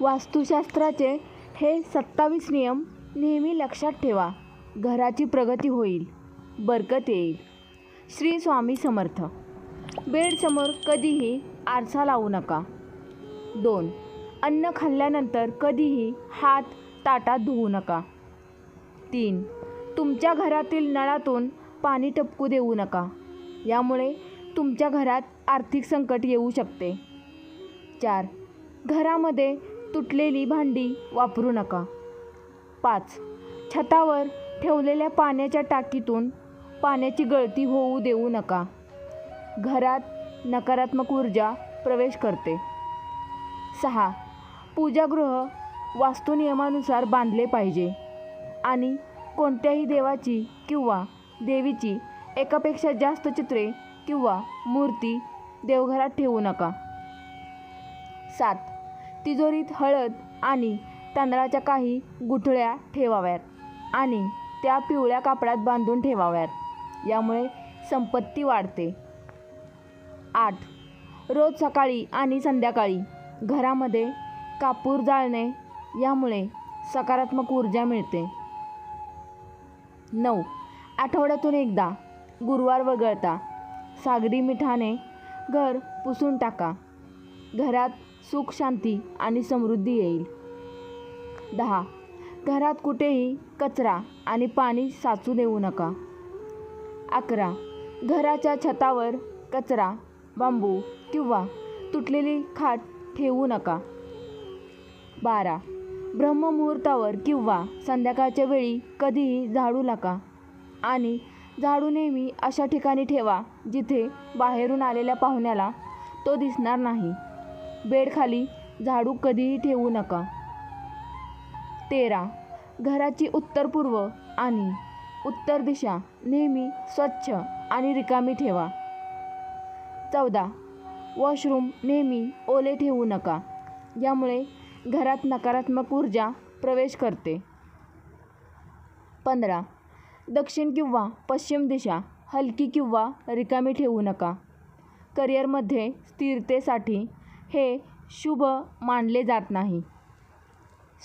वास्तुशास्त्राचे हे सत्तावीस नियम नेहमी लक्षात ठेवा. घराची प्रगती होईल. बरकत येईल. श्री स्वामी समर्थ. बेडसमोर कधीही आरसा लावू नका. दोन. अन्न खाल्ल्यानंतर कधीही हात ताटात धुवू नका. तीन. तुमच्या घरातील नळातून पाणी टपकू देऊ नका. यामुळे तुमच्या घरात आर्थिक संकट येऊ शकते. चार. घरामध्ये तुटलेली भांडी वापरू नका. पाच. छतावर ठेवलेल्या पाण्याच्या टाकीतून पाण्याची गळती होऊ देऊ नका. घरात नकारात्मक ऊर्जा प्रवेश करते. सहा. पूजागृह वास्तुनियमानुसार बांधले पाहिजे आणि कोणत्याही देवाची किंवा देवीची एकापेक्षा जास्त चित्रे किंवा मूर्ती देवघरात ठेवू नका. सात. तिजोरीत हळद आणि तांदळाच्या काही गुठळ्या ठेवाव्यात आणि त्या पिवळ्या कापडात बांधून ठेवाव्यात. यामुळे संपत्ती वाढते. आठ. रोज सकाळी आणि संध्याकाळी घरामध्ये कापूर जाळणे यामुळे सकारात्मक ऊर्जा मिळते. नऊ. आठवड्यातून एकदा गुरुवार वगळता सागरी मिठाने घर पुसून टाका. घरात सुख शांती आणि समृद्धी येईल. दहा. घरात कुठेही कचरा आणि पाणी साचू देऊ नका. अकरा. घराच्या छतावर कचरा बांबू किंवा तुटलेली खाट ठेवू नका. बारा. ब्रह्ममुहूर्तावर किंवा संध्याकाळच्या वेळी कधीही झाडू नका. आणि झाडू नेहमी अशा ठिकाणी ठेवा जिथे बाहेरून आलेल्या पाहुण्याला तो दिसणार नाही. बेडखाली झाडू कधीही ठेवू नका. तेरा. घराची उत्तर पूर्व आणि उत्तर दिशा नेहमी स्वच्छ आणि रिकामी ठेवा. चौदा. वॉशरूम नेहमी ओले ठेवू नका यामुळे घरात नकारात्मक ऊर्जा प्रवेश करते. पंधरा. दक्षिण किंवा पश्चिम दिशा हलकी किंवा रिकामी ठेवू नका. करिअरमध्ये स्थिरतेसाठी हे शुभ मानले जात नाही.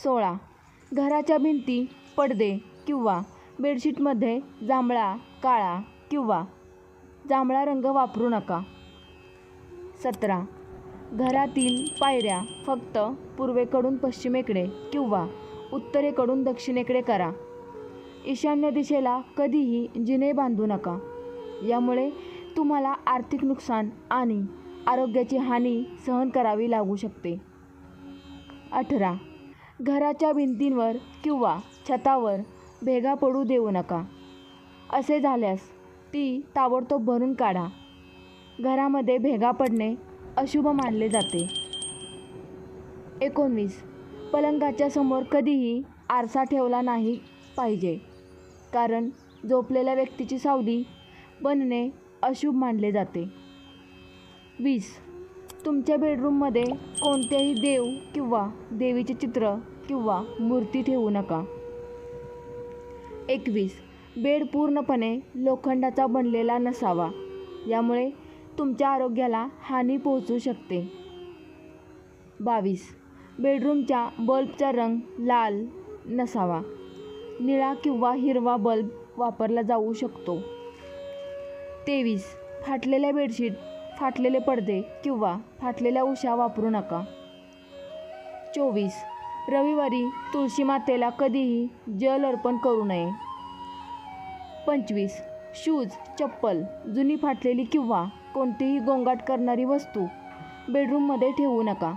सोळा. घराच्या भिंती पडदे किंवा बेडशीटमध्ये जांभळा काळा किंवा जांभळा रंग वापरू नका. सतरा. घरातील पायऱ्या फक्त पूर्वेकडून पश्चिमेकडे किंवा उत्तरेकडून दक्षिणेकडे करा. ईशान्य दिशेला कधीही जिने बांधू नका. यामुळे तुम्हाला आर्थिक नुकसान आणि आरोग्याची हानी सहन करावी लागू शकते. अठरा. घराच्या भिंतींवर किंवा छतावर भेगा पडू देऊ नका. असे झाल्यास ती ताबडतोब भरून काढा. घरामध्ये भेगा पडणे अशुभ मानले जाते. एकोणवीस. पलंगाच्या समोर कधीही आरसा ठेवला नाही पाहिजे कारण झोपलेल्या व्यक्तीची सावली बनणे अशुभ मानले जाते. वीस. तुमच्या बेडरूममध्ये कोणतेही देव किंवा देवीचे चित्र किंवा मूर्ती ठेवू नका. एकवीस. बेड पूर्णपणे लोखंडाचा बनलेला नसावा. यामुळे तुमच्या आरोग्याला हानी पोहोचू शकते. बावीस. बेडरूमच्या बल्बचा रंग लाल नसावा. निळा किंवा हिरवा बल्ब वापरला जाऊ शकतो. तेवीस. फाटलेल्या बेडशीट फाटलेले पडदे किंवा फाटलेल्या उशा वापरू नका. चोवीस. रविवारी तुळशी मातेला कधीही जल अर्पण करू नये. पंचवीस. शूज चप्पल जुनी फाटलेली किंवा कोणतीही गोंगाट करणारी वस्तू बेडरूममध्ये ठेवू नका.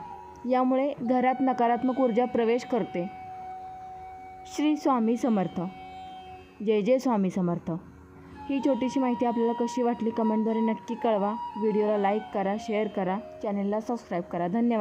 यामुळे घरात नकारात्मक ऊर्जा प्रवेश करते. श्री स्वामी समर्थ. जय जय स्वामी समर्थ. ही छोटीशी माहिती आपल्याला कशी वाटली कमेंटद्वारे नक्की कळवा. व्हिडिओला लाईक करा शेअर करा चॅनलला सबस्क्राईब करा. धन्यवाद.